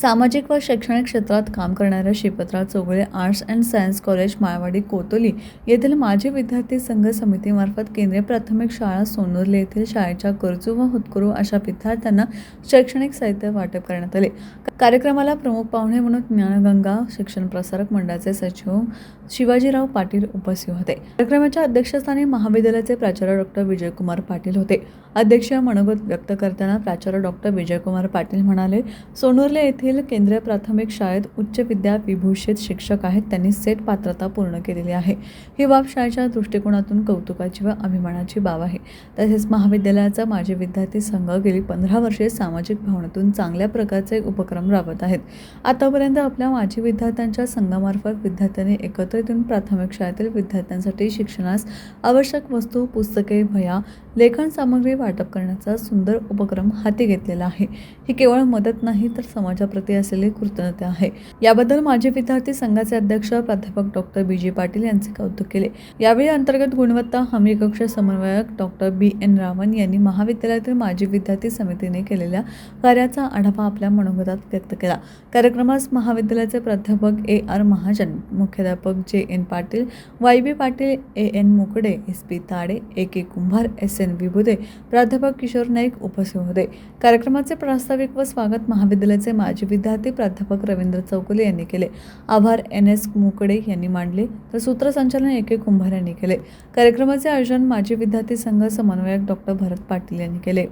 सामाजिक व शैक्षणिक क्षेत्रात काम करणाऱ्या Shipatra Chogale arts and science college Malwadi Kotoli येथील माजी विद्यार्थी संघ समितीमार्फत केंद्रीय प्राथमिक शाळा सोनूरले येथील शाळेच्या गरजू व हुतकरू अशा विद्यार्थ्यांना शैक्षणिक साहित्य वाटप करण्यात आले. कार्यक्रमाला प्रमुख पाहुणे म्हणून ज्ञानगंगा शिक्षण प्रसारक मंडळाचे सचिव शिवाजीराव पाटील उपस्थित होते. कार्यक्रमाच्या अध्यक्षस्थानी महाविद्यालयाचे प्राचार्य डॉक्टर विजयकुमार पाटील होते. अध्यक्षीय मनोगत व्यक्त करताना प्राचार्य डॉक्टर विजयकुमार पाटील म्हणाले सोनूरले येथील केंद्रीय प्राथमिक शाळेत उच्च विद्या विभूषित शिक्षक आहेत. त्यांनी सेट पात्रता पूर्ण केलेली आहे. ही बाब शाळेच्या दृष्टिकोनातून कौतुकाची व अभिमानाची बाब आहे. तसेच महाविद्यालयाचा माजी विद्यार्थी संघ गेली पंधरा वर्षे सामाजिक भावनेतून चांगल्या प्रकारचे उपक्रम राबवत आहेत. आतापर्यंत आपल्या माजी विद्यार्थ्यांच्या संघामार्फत विद्यार्थ्यांनी एकत्रित येऊन प्राथमिक शाळेतील विद्यार्थ्यांसाठी शिक्षणास आवश्यक वस्तू पुस्तके भया लेखन सामग्री वाटप करण्याचा सुंदर उपक्रम हाती घेतलेला आहे. ही केवळ मदत नाही तर समाजा समाजाप्रती असलेली कृतज्ञता आहे. याबद्दल माजी विद्यार्थी संघाचे अध्यक्ष प्राध्यापक डॉक्टर बी जे पाटील यांचे कौतुक केले. यावेळी अंतर्गत गुणवत्ता हमी कक्ष समन्वयक डॉक्टर बी एन रावण यांनी महाविद्यालयातील माजी विद्यार्थी समितीने केलेल्या कार्याचा आढावा आपल्या मनोगतात व्यक्त केला. कार्यक्रमास महाविद्यालयाचे प्राध्यापक ए आर महाजन मुख्याध्यापक J N Patil Y B Patil A N Mukade S P Tade A K Kumbhar S N Vibhude प्राध्यापक किशोर नाईक उपस्थित होते. कार्यक्रमाचे प्रास्ताविक व स्वागत महाविद्यालयाचे माजी विद्यार्थी प्राध्यापक रवींद्र चौकुले यांनी केले. आभार एन. एस. मुकडे यांनी मांडले. तर सूत्रसंचालन ए. के. कुंभार यांनी केले. कार्यक्रमाचे आयोजन माजी विद्यार्थी संघ समन्वयक डॉक्टर भरत पाटील यांनी केले.